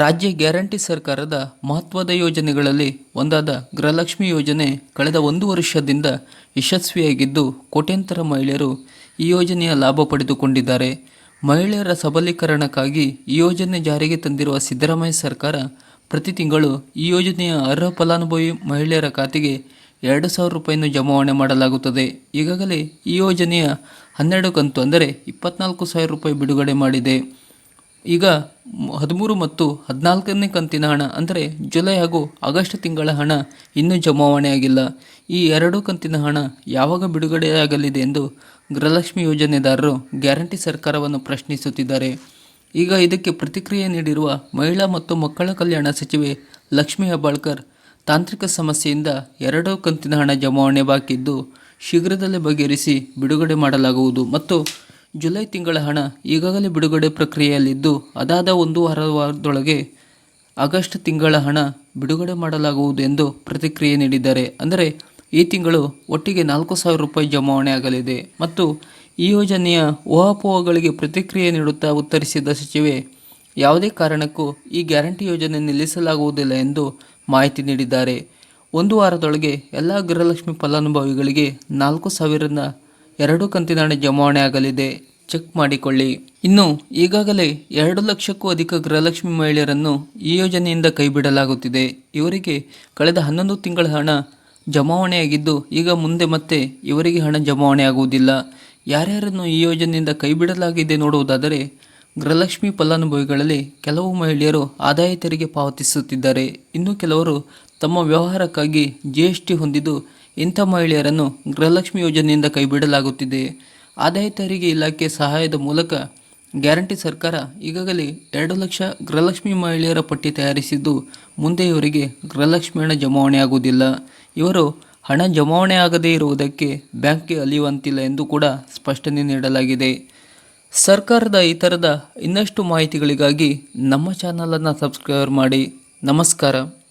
ರಾಜ್ಯ ಗ್ಯಾರಂಟಿ ಸರ್ಕಾರದ ಮಹತ್ವದ ಯೋಜನೆಗಳಲ್ಲಿ ಒಂದಾದ ಗೃಹಲಕ್ಷ್ಮಿ ಯೋಜನೆ ಕಳೆದ ಒಂದು ವರ್ಷದಿಂದ ಯಶಸ್ವಿಯಾಗಿದ್ದು ಕೋಟ್ಯಂತರ ಮಹಿಳೆಯರು ಈ ಯೋಜನೆಯ ಲಾಭ ಪಡೆದುಕೊಂಡಿದ್ದಾರೆ. ಮಹಿಳೆಯರ ಸಬಲೀಕರಣಕ್ಕಾಗಿ ಈ ಯೋಜನೆ ಜಾರಿಗೆ ತಂದಿರುವ ಸಿದ್ದರಾಮಯ್ಯ ಸರ್ಕಾರ ಪ್ರತಿ ತಿಂಗಳು ಈ ಯೋಜನೆಯ ಅರ್ಹ ಫಲಾನುಭವಿ ಮಹಿಳೆಯರ ಖಾತೆಗೆ ಎರಡು ಸಾವಿರ ರೂಪಾಯಿಯನ್ನು ಜಮಾವಣೆ ಮಾಡಲಾಗುತ್ತದೆ. ಈಗಾಗಲೇ ಈ ಯೋಜನೆಯ ಹನ್ನೆರಡು ಕಂತು ಅಂದರೆ ಇಪ್ಪತ್ನಾಲ್ಕು ಸಾವಿರ ರೂಪಾಯಿ ಬಿಡುಗಡೆ ಮಾಡಿದೆ. ಈಗ ಹದಿಮೂರು ಮತ್ತು ಹದಿನಾಲ್ಕನೇ ಕಂತಿನ ಹಣ, ಅಂದರೆ ಜುಲೈ ಹಾಗೂ ಆಗಸ್ಟ್ ತಿಂಗಳ ಹಣ, ಇನ್ನೂ ಜಮಾವಣೆಯಾಗಿಲ್ಲ. ಈ ಎರಡು ಕಂತಿನ ಹಣ ಯಾವಾಗ ಬಿಡುಗಡೆಯಾಗಲಿದೆ ಎಂದು ಗೃಹಲಕ್ಷ್ಮಿ ಯೋಜನೆದಾರರು ಗ್ಯಾರಂಟಿ ಸರ್ಕಾರವನ್ನು ಪ್ರಶ್ನಿಸುತ್ತಿದ್ದಾರೆ. ಈಗ ಇದಕ್ಕೆ ಪ್ರತಿಕ್ರಿಯೆ ನೀಡಿರುವ ಮಹಿಳಾ ಮತ್ತು ಮಕ್ಕಳ ಕಲ್ಯಾಣ ಸಚಿವೆ ಲಕ್ಷ್ಮೀ ಹೆಬ್ಬಾಳ್ಕರ್, ತಾಂತ್ರಿಕ ಸಮಸ್ಯೆಯಿಂದ ಎರಡು ಕಂತಿನ ಹಣ ಜಮಾವಣೆ ಬಾಕಿದ್ದು ಶೀಘ್ರದಲ್ಲೇ ಬಗೆಹರಿಸಿ ಬಿಡುಗಡೆ ಮಾಡಲಾಗುವುದು ಮತ್ತು ಜುಲೈ ತಿಂಗಳ ಹಣ ಈಗಾಗಲೇ ಬಿಡುಗಡೆ ಪ್ರಕ್ರಿಯೆಯಲ್ಲಿದ್ದು, ಅದಾದ ಒಂದು ವಾರದೊಳಗೆ ಆಗಸ್ಟ್ ತಿಂಗಳ ಹಣ ಬಿಡುಗಡೆ ಮಾಡಲಾಗುವುದು ಎಂದು ಪ್ರತಿಕ್ರಿಯೆ ನೀಡಿದ್ದಾರೆ. ಅಂದರೆ, ಈ ತಿಂಗಳು ಒಟ್ಟಿಗೆ ನಾಲ್ಕು ಸಾವಿರ ರೂಪಾಯಿ ಜಮಾವಣೆ ಆಗಲಿದೆ ಮತ್ತು ಈ ಯೋಜನೆಯ ಊಹಾಪೋಹಗಳಿಗೆ ಪ್ರತಿಕ್ರಿಯೆ ನೀಡುತ್ತಾ ಉತ್ತರಿಸಿದ ಸಚಿವೆ, ಯಾವುದೇ ಕಾರಣಕ್ಕೂ ಈ ಗ್ಯಾರಂಟಿ ಯೋಜನೆ ನಿಲ್ಲಿಸಲಾಗುವುದಿಲ್ಲ ಎಂದು ಮಾಹಿತಿ ನೀಡಿದ್ದಾರೆ. ಒಂದು ವಾರದೊಳಗೆ ಎಲ್ಲ ಗೃಹಲಕ್ಷ್ಮಿ ಫಲಾನುಭವಿಗಳಿಗೆ ನಾಲ್ಕು ಸಾವಿರದ ಎರಡು ಕಂತಿನ ಹಣ ಜಮಾವಣೆ ಆಗಲಿದೆ. ಚೆಕ್ ಮಾಡಿಕೊಳ್ಳಿ. ಇನ್ನು, ಈಗಾಗಲೇ ಎರಡು ಲಕ್ಷಕ್ಕೂ ಅಧಿಕ ಗೃಹಲಕ್ಷ್ಮಿ ಮಹಿಳೆಯರನ್ನು ಈ ಯೋಜನೆಯಿಂದ ಕೈಬಿಡಲಾಗುತ್ತಿದೆ. ಇವರಿಗೆ ಕಳೆದ ಹನ್ನೊಂದು ತಿಂಗಳ ಹಣ ಜಮಾವಣೆಯಾಗಿದ್ದು, ಈಗ ಮುಂದೆ ಮತ್ತೆ ಇವರಿಗೆ ಹಣ ಜಮಾವಣೆ ಆಗುವುದಿಲ್ಲ. ಯಾರ್ಯಾರನ್ನು ಈ ಯೋಜನೆಯಿಂದ ಕೈಬಿಡಲಾಗಿದೆ ನೋಡುವುದಾದರೆ, ಗೃಹಲಕ್ಷ್ಮಿ ಫಲಾನುಭವಿಗಳಲ್ಲಿ ಕೆಲವು ಮಹಿಳೆಯರು ಆದಾಯ ತೆರಿಗೆ ಪಾವತಿಸುತ್ತಿದ್ದಾರೆ. ಇನ್ನು ಕೆಲವರು ತಮ್ಮ ವ್ಯವಹಾರಕ್ಕಾಗಿ ಜಿ ಎಸ್ ಟಿ ಹೊಂದಿದ್ದು ಇಂಥ ಮಹಿಳೆಯರನ್ನು ಗೃಹಲಕ್ಷ್ಮಿ ಯೋಜನೆಯಿಂದ ಕೈಬಿಡಲಾಗುತ್ತಿದೆ. ಆದಾಯ ತೆರಿಗೆ ಇಲಾಖೆ ಸಹಾಯದ ಮೂಲಕ ಗ್ಯಾರಂಟಿ ಸರ್ಕಾರ ಈಗಾಗಲೇ ಎರಡು ಲಕ್ಷ ಗೃಹಲಕ್ಷ್ಮಿ ಮಹಿಳೆಯರ ಪಟ್ಟಿ ತಯಾರಿಸಿದ್ದು ಮುಂದೆ ಇವರಿಗೆ ಗೃಹಲಕ್ಷ್ಮಿ ಹಣ ಜಮಾವಣೆ ಆಗುವುದಿಲ್ಲ. ಇವರು ಹಣ ಜಮಾವಣೆ ಆಗದೇ ಇರುವುದಕ್ಕೆ ಬ್ಯಾಂಕ್ಗೆ ಅಲಿಯುವಂತಿಲ್ಲ ಎಂದು ಕೂಡ ಸ್ಪಷ್ಟನೆ ನೀಡಲಾಗಿದೆ. ಸರ್ಕಾರದ ಈ ಥರದ ಇನ್ನಷ್ಟು ಮಾಹಿತಿಗಳಿಗಾಗಿ ನಮ್ಮ ಚಾನಲನ್ನು ಸಬ್ಸ್ಕ್ರೈಬ್ ಮಾಡಿ. ನಮಸ್ಕಾರ.